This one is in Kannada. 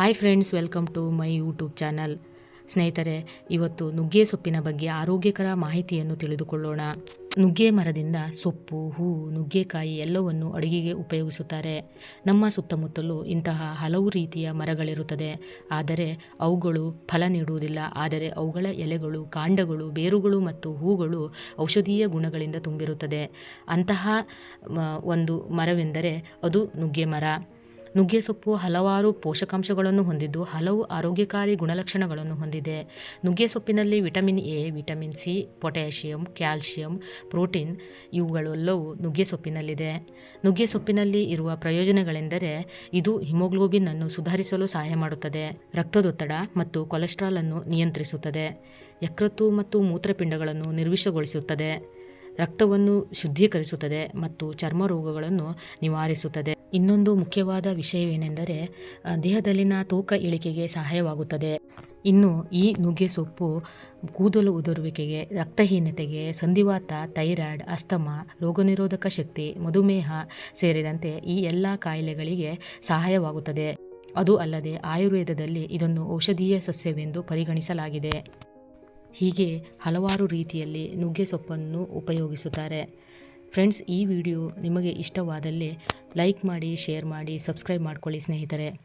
Hi friends welcome to my YouTube channel ಸ್ನೇಹಿತರೆ, ಇವತ್ತು ನುಗ್ಗೆ ಸೊಪ್ಪಿನ ಬಗ್ಗೆ ಆರೋಗ್ಯಕರ ಮಾಹಿತಿಯನ್ನು ತಿಳಿದುಕೊಳ್ಳೋಣ. ನುಗ್ಗೆ ಮರದಿಂದ ಸೊಪ್ಪು, ಹೂ, ನುಗ್ಗೆಕಾಯಿ ಎಲ್ಲವನ್ನು ಅಡುಗೆಗೆ ಉಪಯೋಗಿಸುತ್ತಾರೆ. ನಮ್ಮ ಸುತ್ತಮುತ್ತಲೂ ಇಂತಹ ಹಲವು ರೀತಿಯ ಮರಗಳಿರುತ್ತದೆ. ಆದರೆ ಅವುಗಳು ಫಲ ನೀಡುವುದಿಲ್ಲ. ಆದರೆ ಅವುಗಳ ಎಲೆಗಳು, ಕಾಂಡಗಳು, ಬೇರುಗಳು ಮತ್ತು ಹೂಗಳು ಔಷಧೀಯ ಗುಣಗಳಿಂದ ತುಂಬಿರುತ್ತದೆ. ಅಂತಹ ಒಂದು ಮರವೆಂದರೆ ಅದು ನುಗ್ಗೆ ಮರ. ನುಗ್ಗೆ ಸೊಪ್ಪು ಹಲವಾರು ಪೋಷಕಾಂಶಗಳನ್ನು ಹೊಂದಿದ್ದು ಹಲವು ಆರೋಗ್ಯಕಾರಿ ಗುಣಲಕ್ಷಣಗಳನ್ನು ಹೊಂದಿದೆ. ನುಗ್ಗೆಸೊಪ್ಪಿನಲ್ಲಿ vitamin A, vitamin C, potassium calcium protein ಇವುಗಳೆಲ್ಲವೂ ನುಗ್ಗೆಸೊಪ್ಪಿನಲ್ಲಿದೆ ನುಗ್ಗೆಸೊಪ್ಪಿನಲ್ಲಿ ನುಗ್ಗೆ ಸೊಪ್ಪಿನಲ್ಲಿ ಇರುವ ಪ್ರಯೋಜನಗಳೆಂದರೆ ಇದು ಹಿಮೋಗ್ಲೋಬಿನ್ ಅನ್ನು ಸುಧಾರಿಸಲು ಸಹಾಯ ಮಾಡುತ್ತದೆ, ರಕ್ತದೊತ್ತಡ ಮತ್ತು ಕೊಲೆಸ್ಟ್ರಾಲ್ ಅನ್ನು ನಿಯಂತ್ರಿಸುತ್ತದೆ, ಯಕೃತ್ತು ಮತ್ತು ಮೂತ್ರಪಿಂಡಗಳನ್ನು ನಿರ್ವಿಷಗೊಳಿಸುತ್ತದೆ. ರಕ್ತವನ್ನು ಶುದ್ಧೀಕರಿಸುತ್ತದೆ ಮತ್ತು ಚರ್ಮ ರೋಗಗಳನ್ನು ನಿವಾರಿಸುತ್ತದೆ. ಇನ್ನೊಂದು ಮುಖ್ಯವಾದ ವಿಷಯವೇನೆಂದರೆ ದೇಹದಲ್ಲಿನ ತೂಕ ಇಳಿಕೆಗೆ ಸಹಾಯವಾಗುತ್ತದೆ. ಇನ್ನು ಈ ನುಗ್ಗೆ ಸೊಪ್ಪು, ಕೂದಲು ಉದುರುವಿಕೆಗೆ, ರಕ್ತಹೀನತೆಗೆ, ಸಂಧಿವಾತ, ಥೈರಾಯ್ಡ್, ಅಸ್ತಮ, ರೋಗನಿರೋಧಕ ಶಕ್ತಿ, ಮಧುಮೇಹ ಸೇರಿದಂತೆ ಈ ಎಲ್ಲ ಕಾಯಿಲೆಗಳಿಗೆ ಸಹಾಯವಾಗುತ್ತದೆ. ಅದು ಅಲ್ಲದೆ ಆಯುರ್ವೇದದಲ್ಲಿ ಇದನ್ನು ಔಷಧೀಯ ಸಸ್ಯವೆಂದು ಪರಿಗಣಿಸಲಾಗಿದೆ. ಹೀಗೆ ಹಲವಾರು ರೀತಿಯಲ್ಲಿ ನುಗ್ಗೆ ಸೊಪ್ಪನ್ನು ಉಪಯೋಗಿಸುತ್ತಾರೆ. ಫ್ರೆಂಡ್ಸ್, ಈ ವಿಡಿಯೋ ನಿಮಗೆ ಇಷ್ಟವಾದಲ್ಲಿ ಲೈಕ್ ಮಾಡಿ, ಶೇರ್ ಮಾಡಿ, ಸಬ್ಸ್ಕ್ರೈಬ್ ಮಾಡ್ಕೊಳ್ಳಿ ಸ್ನೇಹಿತರೆ.